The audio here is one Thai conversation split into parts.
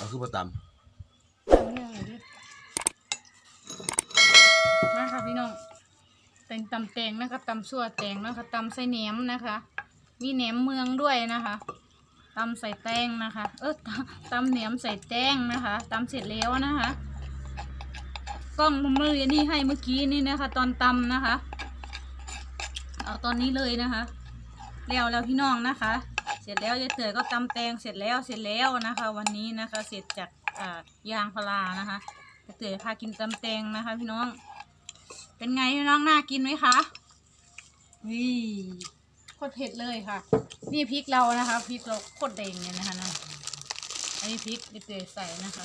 เอาคือประตตำเนี่ยอะไรดิมาค่ะพี่น้องเป็นตำแตงนะคะตำสั่วแตงนะคะตำใส่แหนมนะคะ มีแหนมเมืองด้วยนะคะตำใส่แตงนะคะ เออตำตำแหนมใส่แตงนะคะตำเสร็จแล้วนะคะกล้องผมเรียนนี่ให้เมื่อกี้นี่นะคะ ตอนตำนะคะ เอาตอนนี้เลยนะคะแล้วแล้วพี่น้องนะคะ เสร็จแล้วยายเตยก็ตำแตงเสร็จแล้วเสร็จแล้วนะคะ วันนี้นะคะ เสร็จจากอ่ายางพารานะคะยายเตยพากินตำแตงนะคะ พี่น้อง เป็นไงพี่น้องน่ากินไหมคะวิโคตรเผ็ดเลยค่ะ นี่พริกเรานะคะพริกเราโคตรแดงเลยนะคะนะอันนี้พริกยายเตยใส่นะคะ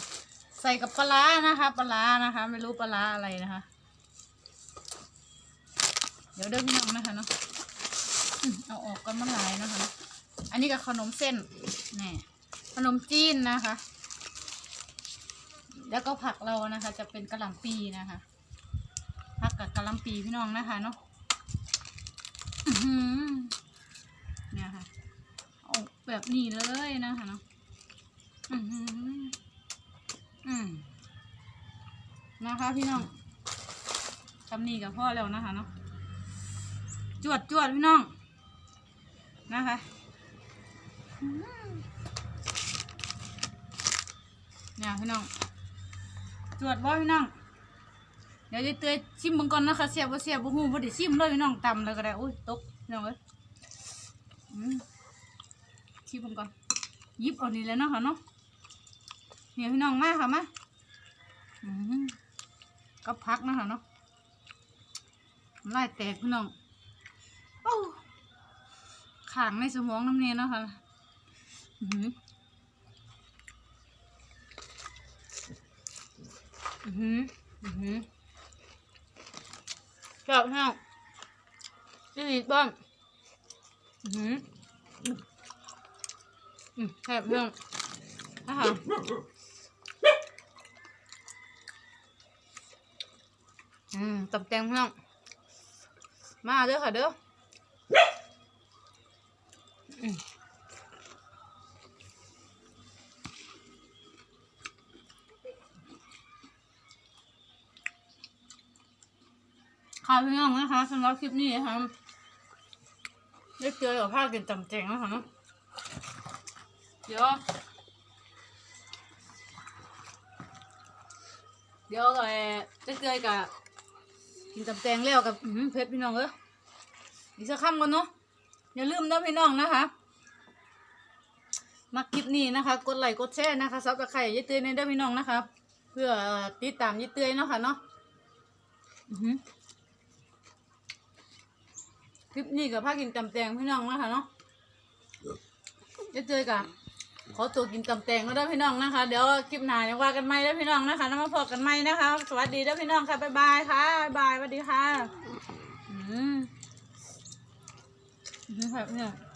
ใส่กับปลานะคะปลานะคะ ไม่รู้ปลาอะไรนะคะ เดี๋ยวเด้อพี่น้องนะคะเนาะเอาออกกันมาหลายนะคะ อันนี้กับขนมเส้นแน่ขนมจีนนะคะ แล้วก็ผักเรานะคะ จะเป็นกะหล่ำปีนะคะผักกับกะหล่ำปีพี่น้องนะคะเนาะเนี่ยค่ะเอาแบบนี้เลยนะคะเนาะอือหืออืมนะคะพี่น้องทำนี่กับพ่อแล้วนะคะเนาะจวดจวดพี่น้องนะคะ เนี่ยพี่น้องจวดบ่พี่น้อง เดี๋ยวจะเตยชิมบังก่อนนะคะเสียบบ่เสียบบ่ฮู้บ่ได้ชิมเลยพี่น้องตำเลยก็ได้อุ้ยตกพี่น้องเอ้ยชิมบังก่อนยิบเอานี่แล้วเนาะค่ะเนาะเนี่ยพี่น้องมาค่ะมาก็พักนะคะเนาะน้ำลายแตกพี่น้องโอ้ขางในสมองน้ำเนียนเนาะคะ อื้อหืออือหือ อือหือชอบมากนี่ดีบ้างอือหือ อืมแซ่บเรื่องนะคะอืมตบแตงเพื่อนมาเด้อค่ะเด้ออืม ค่ะพี่น้องนะคะสำหรับคลิปนี้นะคะได้เจอกับภาพกินจำแจงแล้วค่ะเดี๋ยวเดี๋ยวเอ่อจะเจอกับกินจำแจงแล้วกับเพชรพี่น้องเอ้ยอีกสักคำก่อนเนาะอย่าลืมนะพี่น้องนะคะมาคลิปนี้นะคะ กดไลค์กดแชร์นะคะซับสไครต์ยี่เตือนในเด้อพี่น้องนะคะ เพื่อติดตามยี่เตือนเนาะค่ะเนาะอือ คลิปนี้กับพากินตำแตงพี่น้องนะคะเนาะยี่เตือนกับขอตัวกินตำแตงแล้วเด้อพี่น้องนะคะ เดี๋ยวคลิปหน้าจะว่ากันใหม่เด้อพี่น้องนะคะแล้วมาพบกันใหม่นะคะ สวัสดีเด้อพี่น้องค่ะบ๊ายบายค่ะบ๊ายบายสวัสดีค่ะอืมอืมแบบเนี่ยเฮ็ด